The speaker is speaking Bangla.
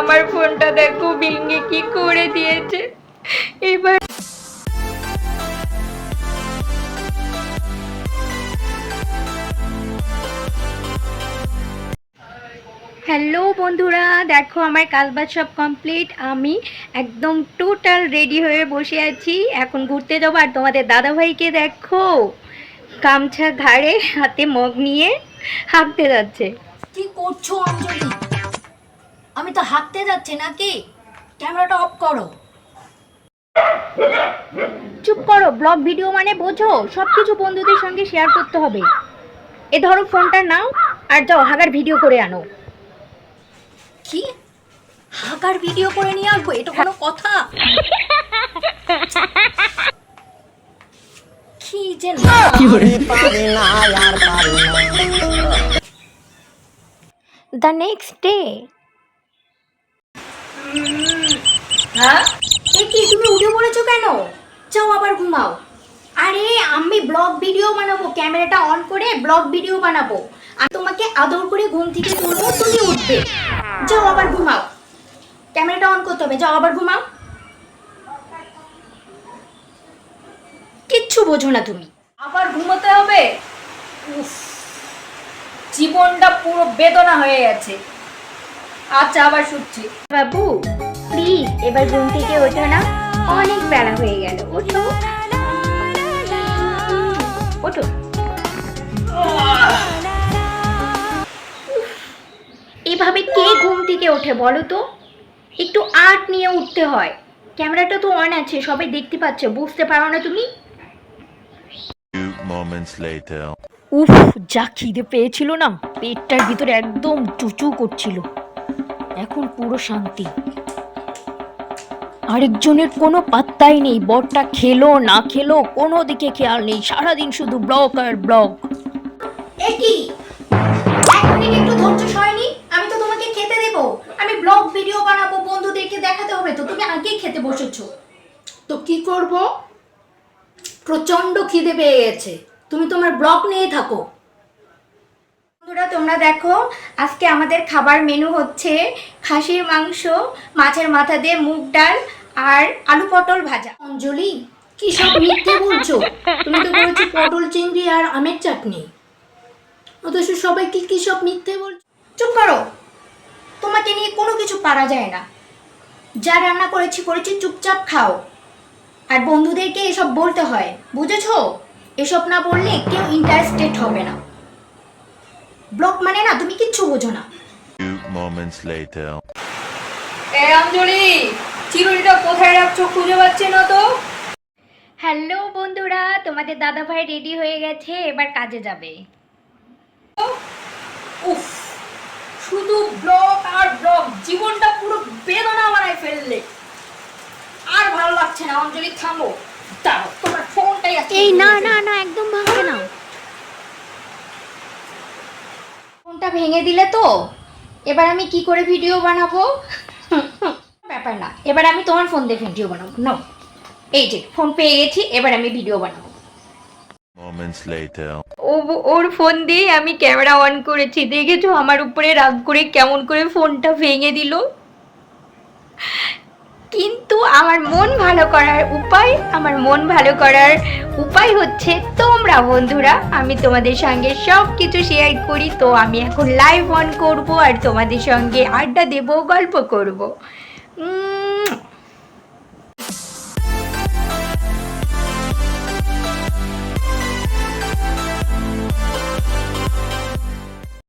আমার ফোনটা দেখো ভেঙে কি করে দিয়েছে? এবার হ্যালো বন্ধুরা দেখো আমার কাজবাজ সব কমপ্লিট আমি একদম টোটাল রেডি হয়ে বসে আছি। এখন ঘুরতে যাব আর তোমাদের দাদাভাইকে দেখো গামছা ঘাড়ে হাতে মগ নিয়ে হাঁটতে যাচ্ছে। কি করছ অঞ্জলি? আমি তো হাঁটতে যাচ্ছি নাকি? ক্যামেরাটা অফ করো। চুপ করো ব্লগ ভিডিও মানে বোঝো সব কিছু বন্ধুদের সঙ্গে শেয়ার করতে হবে। এ ধরো ফোনটা নাও আর যাও হাগার ভিডিও করে আনো। কি? হাঁকার ভিডিও করে নিয়ে আসব? এটা কোনো কথা? কি যে দ্য নেক্সট ডে হ্যাঁ? তুমি উঠে পড়েছো কেন? আবার ঘুমাও। আরে, আমি ব্লগ ভিডিও বানাবো। ক্যামেরাটা অন করে ব্লগ ভিডিও বানাবো। আমি তোমাকে আদর করে ঘুম থেকে তুলবো, তুমি উঠবে। যাও আবার ঘুমাও। ক্যামেরাটা অন করতে হবে। যাও আবার ঘুমাও। কিচ্ছু বোঝো না তুমি। আবার ঘুমোতে হবে? উফ, জীবনটা পুরো বেদনা হয়ে গেছে। আচ্ছা আবার শুচ্ছি। বাবু প্লিজ এবার ঘুম থেকে ওঠো না। অনেক বেলা হয়ে গেল। ওঠো। ওঠো। এভাবে কে ঘুম থেকে ওঠে বলো তো? একটু আর্ট নিয়ে উঠতে হয়। ক্যামেরাটা তো অন আছে সবাই দেখতে পাচ্ছে বুঝতে পারো না তুমি. উফ যা খিদে পেয়েছিল না পেটটার ভিতরে একদম চুচু করছিল। এখন পুরো শান্তি। আরেকজনের কোনো পাত্তাই নেই। বরটা খেলো, না খেলো, কোনো দিকে খেয়াল নেই। সারাদিন শুধু ব্লগ আর ব্লগ এ কি? এক মিনিট একটু ধৈর্য সয়নি আমি তো তোমাকে খেতে দেব। আমি ব্লগ ভিডিও বানাবো, বন্ধুদেরকে দেখাতে হবে তো। তুমি আগেই খেতে বসেছো। তো কি করব? প্রচণ্ড খিদে পেয়ে গেছে। তুমি তোমার ব্লগ নিয়ে থাকো। বন্ধুরা, তোমরা দেখো, আজকে আমাদের খাবার মেনু হচ্ছে খাসির মাংস, মাছের মাথা দিয়ে মুগ ডাল আর আলু পটল ভাজা। অঞ্জলি কি সব মিথ্যে বলছো? তুমি তো বলেছ পটল চিংড়ি আর আমের চাটনি। অথচ সবাই কি কি সব মিথ্যে বলছো? চুপ করো। তোমাকে নিয়ে কোনো কিছু পারা যায় না। যা রান্না করেছি করেছি চুপচাপ খাও। আর বন্ধুদেরকে এসব বলতে হয় বুঝেছ? এসব না বললে কেউ ইন্টারেস্টেড হবে না। ব্লক মানে না তুমি কিচ্ছু বোঝো না. এ অঞ্জলি! চিরুনিটা কোথায় রাখছো খুঁজে পাচ্ছি না তো। হ্যালো বন্ধুরা তোমাদের দাদা ভাই রেডি হয়ে গেছে এবার কাজে যাবে। উফ শুধু ব্লগ আর ব্লগ জীবনটা পুরো বেদনা বানায় ফেললে। আর ভালো লাগছে না অঞ্জলি থামো। দাঁড়াও তোমার ফোনটাই আছে এই না না না একদম ভাঙবে না। ফোনটা ভেঙে দিলে তো? এবার আমি কি করে ভিডিও বানাবো? ব্যাপার না। এবার আমি তোমার ফোন দিয়ে ভিডিও বানাবো। নাও। এই যে ফোন পেয়ে গেছি এবার আমি ভিডিও বানাবো. ও ওর ফোন দিয়ে আমি ক্যামেরা অন করেছি। দেখেছ? আমার উপরে রাগ করে কেমন করে ফোনটা ভেঙে দিল। কিন্তু আমার মন ভালো করার উপায় আমার মন ভালো করার উপায় হচ্ছে তোমরা বন্ধুরা আমি তোমাদের সঙ্গে সব কিছু শেয়ার করি। তো আমি এখন লাইভ অন করব আর তোমাদের সঙ্গে আড্ডা দেব গল্প করব। Mm.